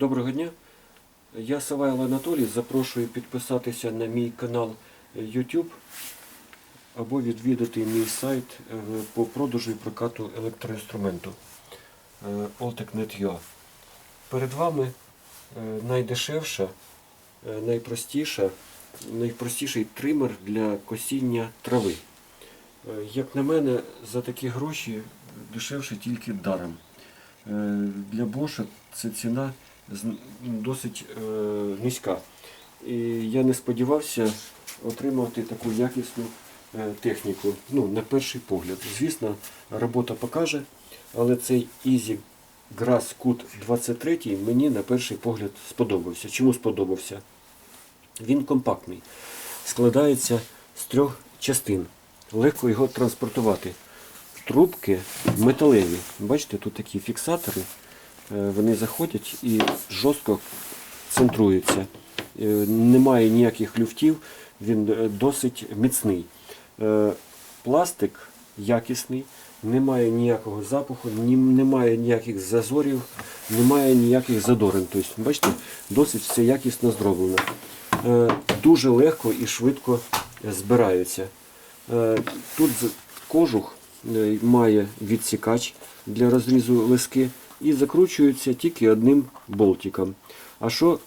Доброго дня. Я Савайло Анатолій. Запрошую підписатися на мій канал YouTube або відвідати мій сайт е, по продажу і прокату електроінструменту е, Oltec.net.ua. Перед вами е, найдешевша, найпростіша, найпростіший тример для косіння трави. Як на мене, за такі гроші дешевше тільки даром. Для Боша це ціна досить е, низька. І я не сподівався отримати таку якісну е, техніку. Ну, на перший погляд. Звісно, робота покаже, але цей Easy Grass Cut 23 мені на перший погляд сподобався. Чому сподобався? Він компактний, складається з трьох частин. Легко його транспортувати. Трубки металеві. Бачите, тут такі фіксатори. Е, Вони заходять і жорстко центруються. Е, Немає ніяких люфтів, він е, досить міцний. Пластик якісний, немає ніякого запаху, немає ніяких зазорів, немає ніяких задорин. Тобто, бачите, досить все якісно зроблено. Дуже легко і швидко збираються. Тут кожух має відсікач для розрізу лиски і закручується тільки одним болтиком. А що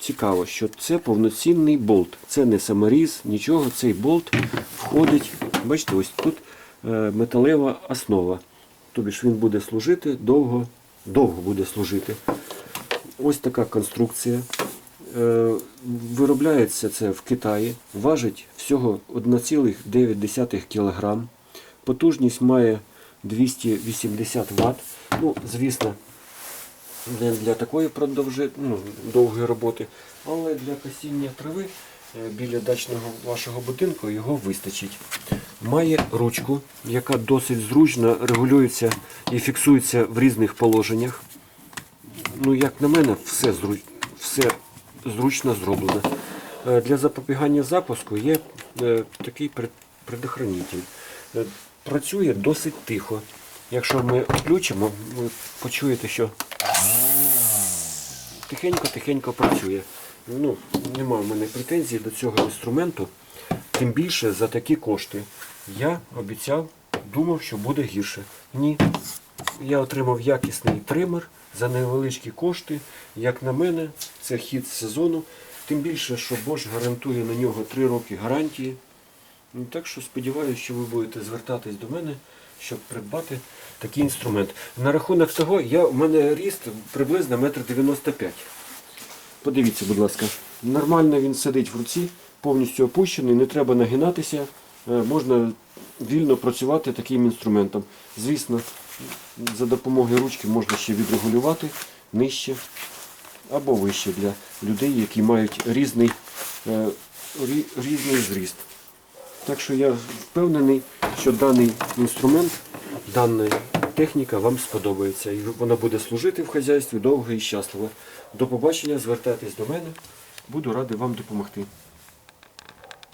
цікаво, що це повноцінний болт. Це не саморіз, нічого. Цей болт входить. Бачите, ось тут е, металева основа. Тобі ж він буде служити довго, довго буде служити. Ось така конструкція. Е, Виробляється це в Китаї, важить всього 1,9 кг. Потужність має 280 Вт. Ну, звісно, не для такої продовжи, ну, довгої роботи, але для косіння трави е, біля дачного вашого будинку його вистачить. Має ручку, яка досить зручно регулюється і фіксується в різних положеннях. Ну, як на мене, все, зру... все зручно зроблено. Е, Для запобігання запуску є е, такий предохранитель. Працює досить тихо. Якщо ми включимо, ви почуєте, що тихенько-тихенько працює. Ну, нема в мене претензій до цього інструменту. Тим більше за такі кошти. Я обіцяв, думав, що буде гірше. Ні. Я отримав якісний тример за невеличкі кошти. Як на мене, це хід сезону. Тим більше, що Bosch гарантує на нього 3 роки гарантії. Ну, так що сподіваюся, що ви будете звертатись до мене, щоб придбати такий інструмент. На рахунок того, я, у мене ріст приблизно 1,95 м. Подивіться, будь ласка. Нормально він сидить в руці, повністю опущений, не треба нагинатися. Е, Можна вільно працювати таким інструментом. Звісно, за допомогою ручки можна ще відрегулювати нижче або вище для людей, які мають різний, е, різний зріст. Так що я впевнений, що даний інструмент, дана техніка вам сподобається. І вона буде служити в хазяйстві довго і щасливо. До побачення, звертайтесь до мене. Буду радий вам допомогти.